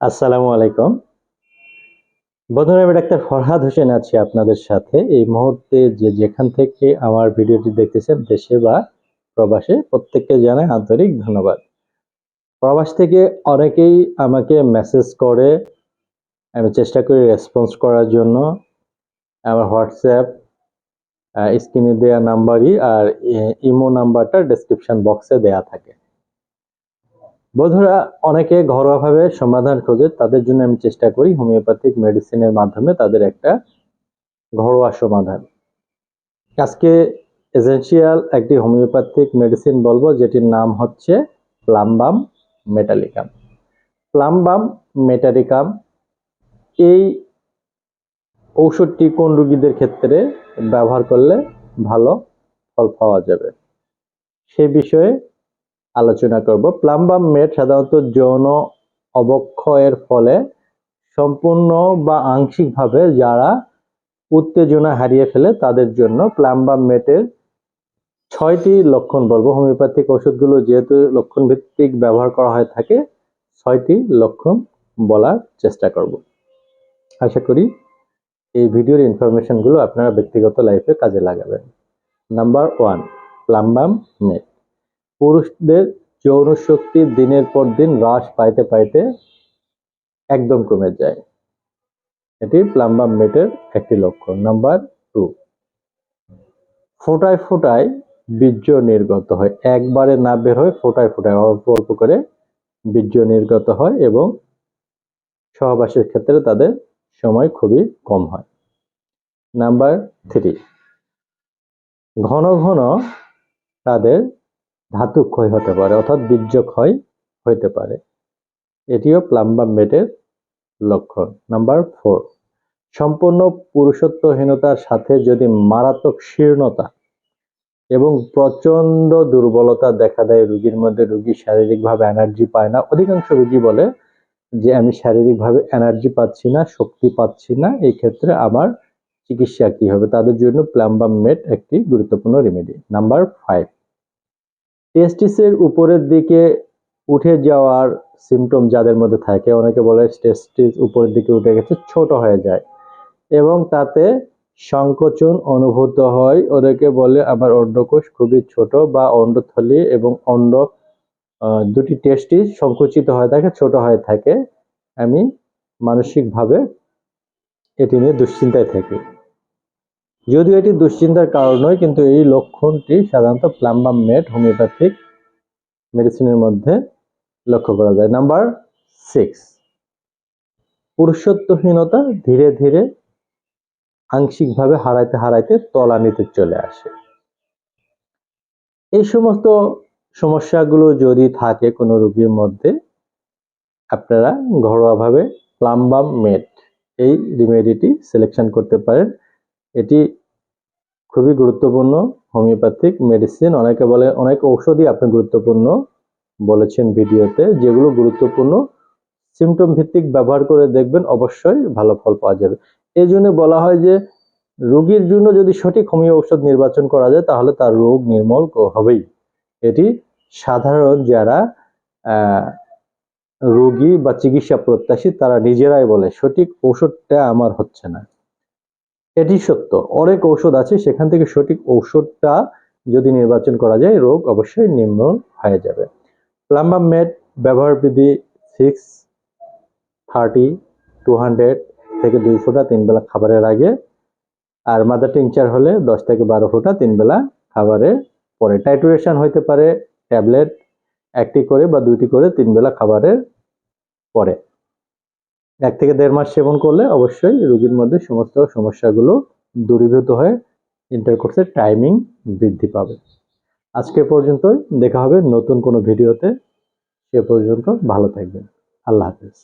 আসসালামু আলাইকুম। বন্ধুরা, আমি ডাক্তার ফরহাদ হোসেন আছি আপনাদের সাথে। এই মুহূর্তে যে যেখান থেকে আমার ভিডিওটি দেখতেছেন, দেশে বা প্রবাসে, প্রত্যেককে জানাই আন্তরিক ধন্যবাদ। প্রবাস থেকে অনেকেই আমাকে মেসেজ করে, আমি চেষ্টা করি রেসপন্স করার জন্য। আমার হোয়াটসঅ্যাপ স্ক্রিনে দেওয়া নাম্বারই আর ইমো নাম্বারটা ডেসক্রিপশন বক্সে দেয়া থাকে। বন্ধুরা, অনেকে ঘরোয়াভাবে সমাধান খোঁজে, তাদের জন্য আমি চেষ্টা করি হোমিওপ্যাথিক মেডিসিনের মাধ্যমে তাদের একটা ঘরোয়া সমাধান। আজকে এসেন্সিয়াল একটি হোমিওপ্যাথিক মেডিসিন বলব, যেটির নাম হচ্ছে প্লাম্বাম মেটালিকাম। প্লাম্বাম মেটালিকাম এই ঔষধটি কোন রোগীদের ক্ষেত্রে ব্যবহার করলে ভালো ফল পাওয়া যাবে? সে বিষয়ে আলোচনা করব। প্লাম্বাম মেট সাধারণত যৌন অবক্ষয়ের ফলে সম্পূর্ণ বা আংশিকভাবে যারা উত্তেজনা হারিয়ে ফেলে তাদের জন্য প্লাম্বাম মেটের ছয়টি লক্ষণ বলব। হোমিওপ্যাথিক ওষুধগুলো যেহেতু লক্ষণ ভিত্তিক ব্যবহার করা হয়ে থাকে, ছয়টি লক্ষণ বলার চেষ্টা করব। আশা করি এই ভিডিওর ইনফরমেশনগুলো আপনারা ব্যক্তিগত লাইফে কাজে লাগাবেন। নাম্বার ওয়ান প্লাম্বাম মেট। পুরুষদের যৌন শক্তি দিনের পর দিন হ্রাস পাইতে পাইতে একদম কমে যায়। এটি প্লাম্বাম মেটের একটি লক্ষণ। নাম্বার টু, ফোটায় ফোটায় বীর্য নির্গত হয়। একবারে না বের হয় ফোটায় ফোটায় অল্প অল্প করে বীর্য নির্গত হয় এবং সহবাসের ক্ষেত্রে তাদের সময় খুবই কম হয়। নাম্বার থ্রি, ঘন ঘন তাদের ধাতু ক্ষয় হতে পারে অর্থাৎ বীর্য ক্ষয় হইতে পারে। এটিও প্লাম্বার মেটের লক্ষণ। নাম্বার ফোর সম্পূর্ণ পুরুষত্বহীনতার সাথে যদি মারাত্মক শীর্ণতা এবং প্রচণ্ড দুর্বলতা দেখা দেয়, রুগীর মধ্যে রুগী শারীরিকভাবে এনার্জি পায় না। অধিকাংশ রুগী বলে যে, আমি শারীরিকভাবে এনার্জি পাচ্ছি না, শক্তি পাচ্ছি না, এই ক্ষেত্রে আমার চিকিৎসা কি হবে? তাদের জন্য প্লাম্বাম মেট একটি গুরুত্বপূর্ণ রেমেডি নাম্বার ফাইভ টেস্টিসের উপরের দিকে উঠে যাওয়ার সিমটম যাদের মধ্যে থাকে, অনেকে বলে টেস্টিস উপরের দিকে উঠে গেছে, ছোট হয়ে যায়। এবং তাতে সংকোচন অনুভূত হয়। ওদেরকে বলে আমার অন্ডকোষ খুবই ছোট বা অন্ডথলি এবং অন্ড দুটি টেস্টি সংকুচিত হয়ে থাকে, ছোট হয়ে থাকে। আমি মানসিকভাবে এটি নিয়ে দুশ্চিন্তায় থাকি। যদিও এটি দুশ্চিন্তার কারণ নয়, কিন্তু এই লক্ষণটি সাধারণত প্লাম্বাম মেট, হোমিওপ্যাথিক মেডিসিনের মধ্যে লক্ষ্য করা যায়। নাম্বার সিক্স, পুরুষত্বহীনতা ধীরে ধীরে আংশিকভাবে হারাইতে হারাইতে তলানিতে চলে আসে। এই সমস্ত সমস্যাগুলো যদি থাকে কোনো রোগীর মধ্যে, আপনারা ঘরোয়াভাবে প্লাম্বাম মেট এই রিমেডিটি সিলেকশন করতে পারেন। এটি খুবই গুরুত্বপূর্ণ, হোমিওপ্যাথিক মেডিসিন, অনেকে বলে, অনেক ঔষধই আপনি গুরুত্বপূর্ণ বলেছেন ভিডিওতে, যেগুলো গুরুত্বপূর্ণ। সিমটম ভিত্তিক ব্যবহার করে দেখবেন অবশ্যই ভালো ফল পাওয়া যাবে। এই জন্য বলা হয় যে, রোগীর জন্য যদি সঠিক হোমিও ঔষধ নির্বাচন করা যায়, তাহলে তার রোগ নির্মল হবেই। এটি সাধারণ যারা রোগী বা চিকিৎসা প্রত্যাশী, তারা নিজেরাই বলে, সঠিক ঔষধটা আমার হচ্ছে না। এটি সত্য। অনেক ঔষধ আছে, সেখান থেকে সঠিক ঔষধটা যদি নির্বাচন করা যায়, রোগ অবশ্যই নিম্ন হয়ে যাবে। প্লাম্বাম মেড ব্যবহার বিধি সিক্স থার্টি টু হান্ড্রেড থেকে দুই ফোঁটা তিন বেলা খাবারের আগে, আর মাদার টিংচার হলে দশ থেকে বারো ফোঁটা তিন বেলা খাবারের পরে। টাইটুরেশন হইতে পারে ট্যাবলেট একটি করে বা দুইটি করে তিন বেলা খাবারের পরে। এক থেকে দেড় মাস সেবন করলে অবশ্যই রোগীর মধ্যে সমস্ত সমস্যাগুলো দূরীভূত হয়ে ইন্টারকোর্সের টাইমিং বৃদ্ধি পাবে। আজকে পর্যন্ত দেখা হবে নতুন কোনো ভিডিওতে সে পর্যন্ত ভালো থাকবেন। আল্লাহ হাফিজ।